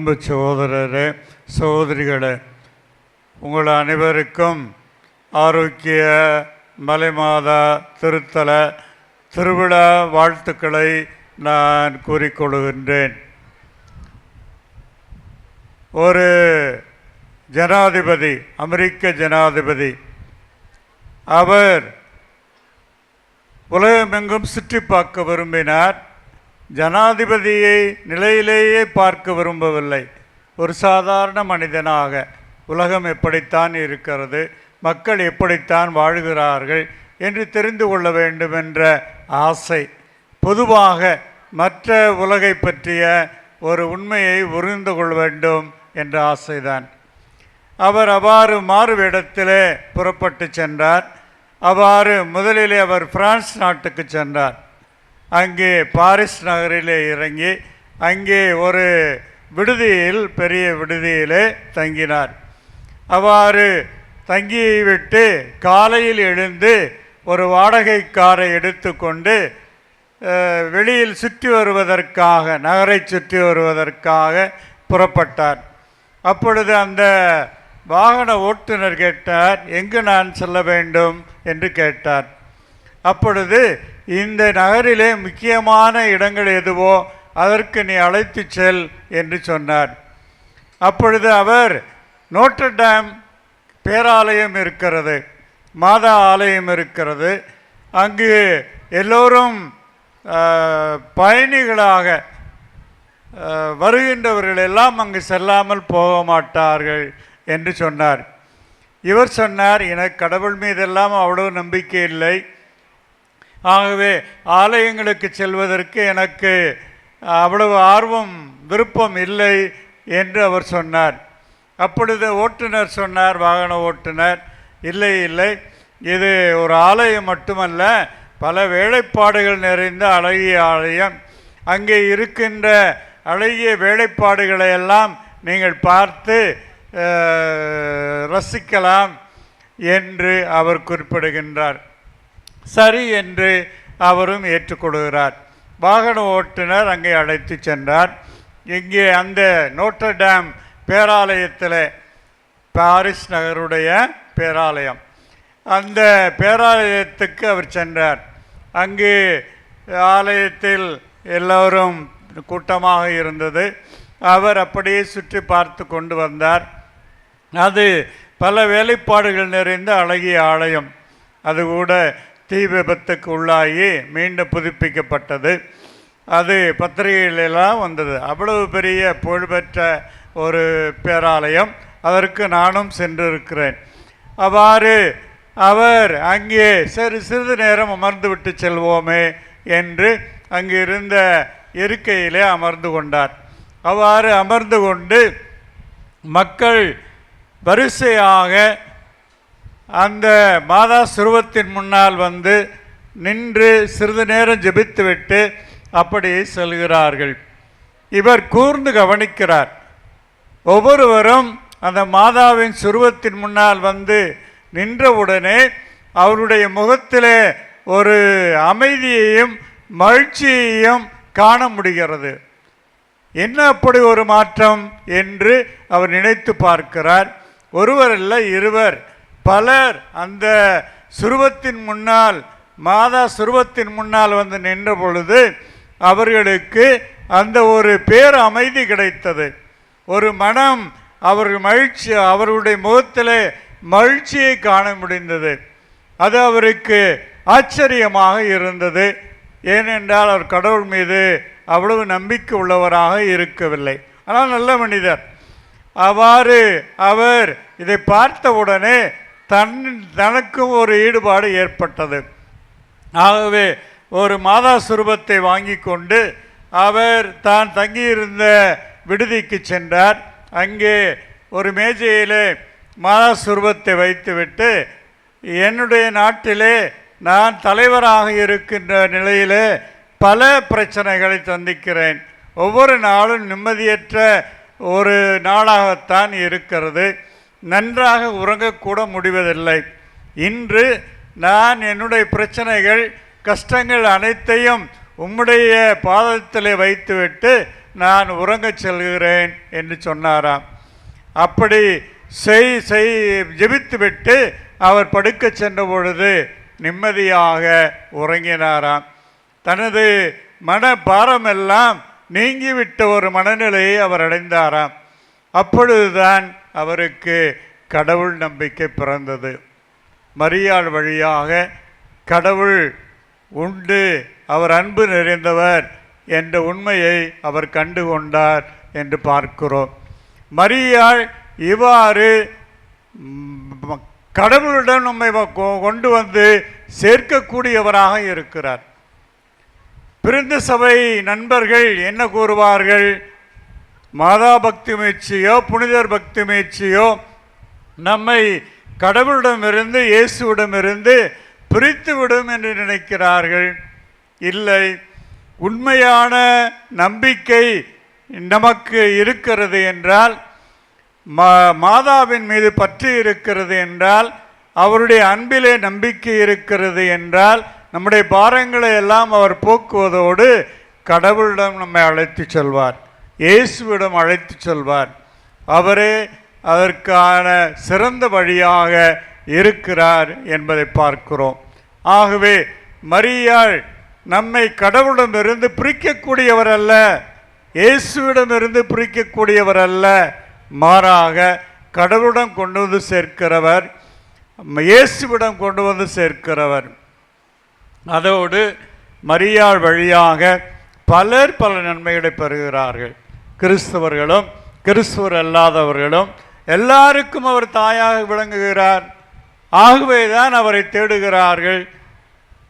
அன்பு சகோதரரே சகோதரிகளே உங்கள் அனைவருக்கும் ஆரோக்கிய மலைமாதா திருத்தல திருவிழா வாழ்த்துக்களை நான் கூறிக்கொள்கின்றேன். ஒரு ஜனாதிபதி அமெரிக்க ஜனாதிபதி அவர் உலகமெங்கும் சுற்றி பார்க்க விரும்பினார். ஜனாதிபதியை நிலையிலேயே பார்க்க விரும்பவில்லை. ஒரு சாதாரண மனிதனாக உலகம் எப்படித்தான் இருக்கிறது மக்கள் எப்படித்தான் வாழ்கிறார்கள் என்று தெரிந்து கொள்ள வேண்டும் என்ற ஆசை. பொதுவாக மற்ற உலகை பற்றிய ஒரு உண்மையை உறிந்து கொள்ள வேண்டும் என்ற ஆசைதான். அவர் அவ்வாறு மாறுவிடத்திலே புறப்பட்டு சென்றார். அவ்வாறு முதலிலே அவர் பிரான்ஸ் நாட்டுக்கு சென்றார். அங்கே பாரிஸ் நகரில் இறங்கி அங்கே ஒரு விடுதியில் பெரிய விடுதியிலே தங்கினார். அவ்வாறு தங்கிவிட்டு காலையில் எழுந்து ஒரு வாடகை காரை எடுத்துக்கொண்டு வெளியில் சுற்றி வருவதற்காக நகரை சுற்றி வருவதற்காக புறப்பட்டார். அப்பொழுது அந்த வாகன ஓட்டுநர் கேட்டார் எங்கு நான் செல்ல வேண்டும்? என்று கேட்டார். அப்பொழுது இந்த நகரிலே முக்கியமான இடங்கள் எதுவோ அதற்கு நீ அழைத்து செல் என்று சொன்னார். அப்பொழுது அவர் நோட்டர் டேம் பேராலயம் இருக்கிறது மாதா ஆலயம் இருக்கிறது. அங்கு எல்லோரும் பயணிகளாக வருகின்றவர்கள் எல்லாம் அங்கு செல்லாமல் போக மாட்டார்கள் என்று சொன்னார். இவர் சொன்னார் எனக்கு கடவுள் மீதெல்லாம் அவ்வளவு நம்பிக்கை இல்லை. ஆகவே ஆலயங்களுக்கு செல்வதற்கு எனக்கு அவ்வளவு ஆர்வம் விருப்பம் இல்லை என்று அவர் சொன்னார். அப்பொழுது ஓட்டுநர் சொன்னார் வாகன ஓட்டுநர் இல்லை இல்லை. இது ஒரு ஆலயம் மட்டுமல்ல பல வேலைப்பாடுகள் நிறைந்த அழகிய ஆலயம். அங்கே இருக்கின்ற அழகிய வேலைப்பாடுகளை எல்லாம் நீங்கள் பார்த்து ரசிக்கலாம் என்று அவர் குறிப்பிடுகின்றார். சரி என்று அவரும் ஏற்றுக்கொள்கிறார். வாகன ஓட்டுநர் அங்கே அழைத்து சென்றார். இங்கே அந்த நோட்டர் டேம் பேராலயத்தில் பாரிஸ் நகருடைய பேராலயம். அந்த பேராலயத்துக்கு அவர் சென்றார். அங்கு ஆலயத்தில் எல்லோரும் கூட்டமாக இருந்தது. அவர் அப்படியே சுற்றி பார்த்து கொண்டு வந்தார். அது பல வேலைப்பாடுகள் நிறைந்த அழகிய ஆலயம். அது கூட தீ விபத்துக்கு உள்ளாகி மீண்டும் புதுப்பிக்கப்பட்டது. அது பத்திரிகைகளெல்லாம் வந்தது. அவ்வளவு பெரிய புகழ்பெற்ற ஒரு பேராலயம். அதற்கு நானும் சென்றிருக்கிறேன். அவ்வாறு அவர் அங்கே சரி சிறிது நேரம் அமர்ந்து விட்டு செல்வோமே என்று அங்கு இருந்த இருக்கையிலே அமர்ந்து கொண்டார். அவ்வாறு அமர்ந்து கொண்டு மக்கள் வரிசையாக அந்த மாதா சுருவத்தின் முன்னால் வந்து நின்று சிறிது நேரம் ஜெபித்துவிட்டு அப்படியே செல்கிறார்கள். இவர் கூர்ந்து கவனிக்கிறார். ஒவ்வொருவரும் அந்த மாதாவின் சுருவத்தின் முன்னால் வந்து நின்றவுடனே அவருடைய முகத்திலே ஒரு அமைதியையும் மகிழ்ச்சியையும் காண முடிகிறது. என்ன அப்படி ஒரு மாற்றம் என்று அவர் நினைத்து பார்க்கிறார். ஒருவர் இல்லை இருவர். பலர் அந்த சுருவத்தின் முன்னால் மாதா சுருவத்தின் முன்னால் வந்து நின்ற பொழுது அவர்களுக்கு அந்த ஒரு பேர் அமைதி கிடைத்தது. ஒரு மனம் அவர்கள் மகிழ்ச்சி அவருடைய முகத்தில் மகிழ்ச்சியை காண முடிந்தது. அது அவருக்கு ஆச்சரியமாக இருந்தது. ஏனென்றால் அவர் கடவுள் மீது அவ்வளவு நம்பிக்கை உள்ளவராக இருக்கவில்லை. ஆனால் நல்ல மனிதர். அவ்வாறு அவர் இதை பார்த்தவுடனே தன் தனக்கும் ஒரு ஈடுபாடு ஏற்பட்டது. ஆகவே ஒரு மாதா சுரூபத்தை வாங்கி கொண்டு அவர் தான் தங்கியிருந்த விடுதிக்கு சென்றார். அங்கே ஒரு மேஜையிலே மாதா சுரூபத்தை வைத்துவிட்டு என்னுடைய நாட்டிலே நான் தலைவராக இருக்கின்ற நிலையிலே பல பிரச்சனைகளை சந்திக்கிறேன். ஒவ்வொரு நாளும் நிம்மதியற்ற ஒரு நாளாகத்தான் இருக்கிறது. நன்றாக உறங்கக்கூட முடிவதில்லை. இன்று நான் என்னுடைய பிரச்சனைகள் கஷ்டங்கள் அனைத்தையும் உம்முடைய பாதத்தில் வைத்துவிட்டு நான் உறங்கச் செல்கிறேன் என்று சொன்னாராம். அப்படி செய் செய் ஜெபித்துவிட்டு அவர் படுக்கச் சென்ற பொழுது நிம்மதியாக உறங்கினாராம். தனது மன பாரமெல்லாம் நீங்கிவிட்ட ஒரு மனநிலையை அவர் அடைந்தாராம். அப்பொழுதுதான் அவருக்கு கடவுள் நம்பிக்கை பிறந்தது. மரியாள் வழியாக கடவுள் உண்டு அவர் அன்பு நிறைந்தவர் என்ற உண்மையை அவர் கண்டு கொண்டார் என்று பார்க்கிறோம். மரியாள் இவ்வாறு கடவுளுடன் நம்மை கொ- கொண்டு வந்து சேர்க்கக்கூடியவராக இருக்கிறார். பிரிந்த சபை நண்பர்கள் என்ன கூறுவார்கள்? மாதா பக்தி முயற்சியோ புனிதர் பக்தி முயற்சியோ நம்மை கடவுளிடமிருந்து இயேசுவிடமிருந்து பிரித்துவிடும் என்று நினைக்கிறார்கள். இல்லை உண்மையான நம்பிக்கை நமக்கு இருக்கிறது என்றால் மா மாதாவின் மீது பற்று இருக்கிறது என்றால் அவருடைய அன்பிலே நம்பிக்கை இருக்கிறது என்றால் நம்முடைய பாரங்களை எல்லாம் அவர் போக்குவதோடு கடவுளிடம் நம்மை அழைத்து செல்வார். இயேசுவிடம் அழைத்து செல்வார் அவரே அதற்கான சிறந்த வழியாக இருக்கிறார் என்பதை பார்க்கிறோம். ஆகவே மரியாள் நம்மை கடவுளிடமிருந்து பிரிக்கக்கூடியவர் அல்ல இயேசுவிடமிருந்து பிரிக்கக்கூடியவர் அல்ல மாறாக கடவுளிடம் கொண்டு வந்து சேர்க்கிறவர் இயேசுவிடம் கொண்டு வந்து சேர்க்கிறவர். அதோடு மரியாள் வழியாக பலர் பல நன்மைகளை பெறுகிறார்கள். கிறிஸ்தவர்களும் கிறிஸ்துவர் அல்லாதவர்களும் எல்லாருக்கும் அவர் தாயாக விளங்குகிறார். ஆகவே தான் அவரை தேடுகிறார்கள்.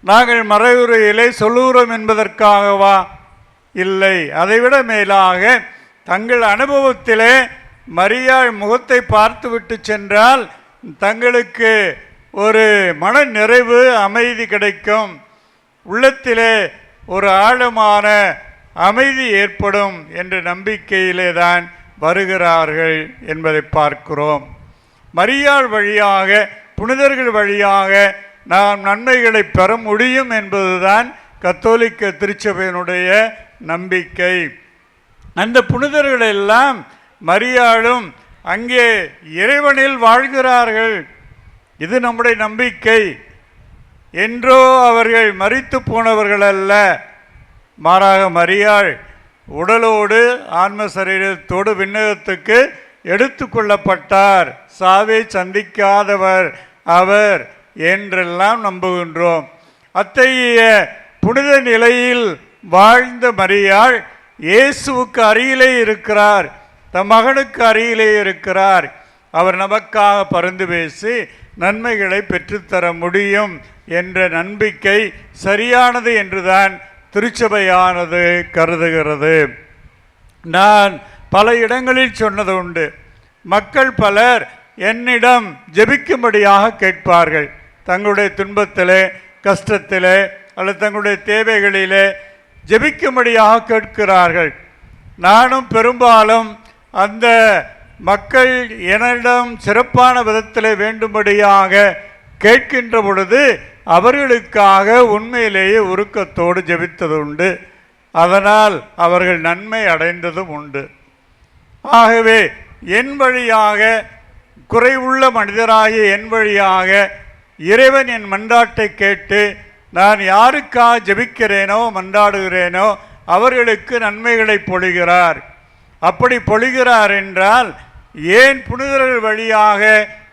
நாங்கள் மறைவுரையிலே சொல்லுகிறோம் என்பதற்காகவா? இல்லை. அதைவிட மேலாக தங்கள் அனுபவத்திலே மரியாள் முகத்தை பார்த்துவிட்டு சென்றால் தங்களுக்கு ஒரு மன நிறைவு அமைதி கிடைக்கும். உள்ளத்திலே ஒரு ஆழமான அமைதி ஏற்படும் என்ற நம்பிக்கையிலே தான் வருகிறார்கள் என்பதை பார்க்கிறோம். மரியாள் வழியாக புனிதர்கள் வழியாக நாம் நன்மைகளை பெற முடியும் என்பதுதான் கத்தோலிக்க திருச்சபையினுடைய நம்பிக்கை. அந்த புனிதர்கள் எல்லாம் மரியாளும் அங்கே இறைவனில் வாழ்கிறார்கள். இது நம்முடைய நம்பிக்கை. என்றோ அவர்கள் மறித்து போனவர்கள் அல்ல மாறாக மரியாள் உடலோடு ஆன்ம சரீரத்தோடு விண்ணகத்துக்கு எடுத்து கொள்ளப்பட்டார். சாவை சந்திக்காதவர் அவர் என்றெல்லாம் நம்புகின்றோம். அத்தகைய புனித நிலையில் வாழ்ந்த மரியாள் இயேசுவுக்கு அருகிலே இருக்கிறார். தம் மகனுக்கு அருகிலே இருக்கிறார். அவர் நமக்காக பருந்து பேசி நன்மைகளை பெற்றுத்தர முடியும் என்ற நம்பிக்கை சரியானது என்றுதான் திருச்சபையானது கருதுகிறது. நான் பல இடங்களில் சொன்னது உண்டு. மக்கள் பலர் என்னிடம் ஜெபிக்கும்படியாக கேட்பார்கள். தங்களுடைய துன்பத்திலே கஷ்டத்திலே அல்லது தங்களுடைய தேவைகளிலே ஜெபிக்கும்படியாக கேட்கிறார்கள். நானும் பெரும்பாலும் அந்த மக்கள் என்னிடம் சிறப்பான விதத்தில் வேண்டும்படியாக கேட்கின்ற பொழுது அவர்களுக்காக உண்மையிலேயே உருக்கத்தோடு ஜெபித்தது உண்டு. அதனால் அவர்கள் நன்மை அடைந்ததும் உண்டு. ஆகவே என் வழியாக குறைவுள்ள மனிதராகிய என் வழியாக இறைவன் என் மன்றாட்டை கேட்டு நான் யாருக்காக ஜெபிக்கிறேனோ மன்றாடுகிறேனோ அவர்களுக்கு நன்மைகளை பொழிகிறார். அப்படி பொழிகிறார் என்றால் ஏன் புனிதர்கள் வழியாக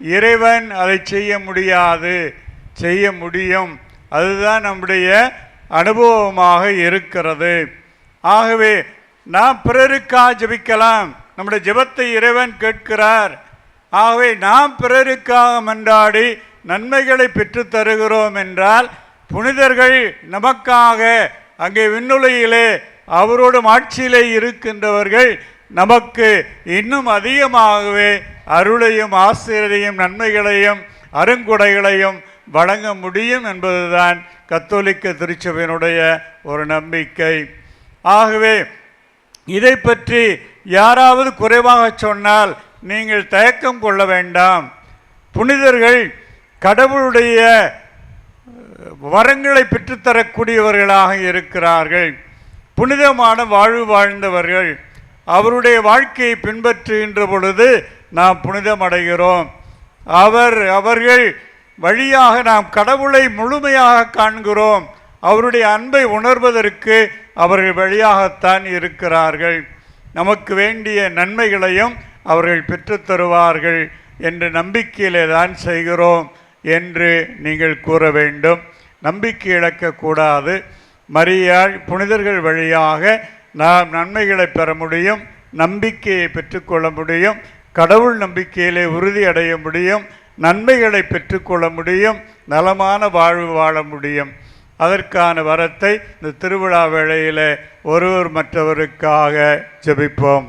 இறைவன் அதை செய்ய முடியாது. செய்ய முடியும். அதுதான் நம்முடைய அனுபவமாக இருக்கிறது. ஆகவே நாம் பிறருக்காக ஜெபிக்கலாம்? நம்முடைய ஜெபத்தை இறைவன் கேட்கிறார். ஆகவே நாம் பிறருக்காக மன்றாடி நன்மைகளை பெற்றுத்தருகிறோம் என்றால் புனிதர்கள் நமக்காக அங்கே விண்ணுலையிலே அவரோடு ஆட்சியிலே இருக்கின்றவர்கள் நமக்கு இன்னும் அதிகமாகவே அருளையும் ஆசிரியரையும் நன்மைகளையும் அருங்குடைகளையும் வழங்க முடியும் என்பதுதான் கத்தோலிக்க திருச்சபையினுடைய ஒரு நம்பிக்கை. ஆகவே இதை பற்றி யாராவது குறைவாக சொன்னால் நீங்கள் தயக்கம் கொள்ள வேண்டாம். புனிதர்கள் கடவுளுடைய வரங்களை பெற்றுத்தரக்கூடியவர்களாக இருக்கிறார்கள். புனிதமான வாழ்வு வாழ்ந்தவர்கள் அவருடைய வாழ்க்கையை பின்பற்றுகின்ற பொழுது நாம் புனிதமடைகிறோம். அவர் அவர்கள் வழியாக நாம் கடவுளை முழுமையாக காண்கிறோம். அவருடைய அன்பை உணர்வதற்கு அவர்கள் வழியாகத்தான் இருக்கிறார்கள். நமக்கு வேண்டிய நன்மைகளையும் அவர்கள் பெற்றுத்தருவார்கள் என்ற நம்பிக்கையிலே தான் செய்கிறோம் என்று நீங்கள் கூற வேண்டும். நம்பிக்கை இழக்கக்கூடாது. மரியாள் புனிதர்கள் வழியாக நாம் நன்மைகளை பெற முடியும் நம்பிக்கையை பெற்றுக்கொள்ள முடியும். கடவுள் நம்பிக்கையிலே உறுதி அடைய முடியும் நன்மைகளை பெற்றுக்கொள்ள முடியும் நலமான வாழ்வு வாழ முடியும். அதற்கான வரத்தை இந்த திருவிழா வேளையில் ஒருவர் மற்றவருக்காக ஜெபிப்போம்.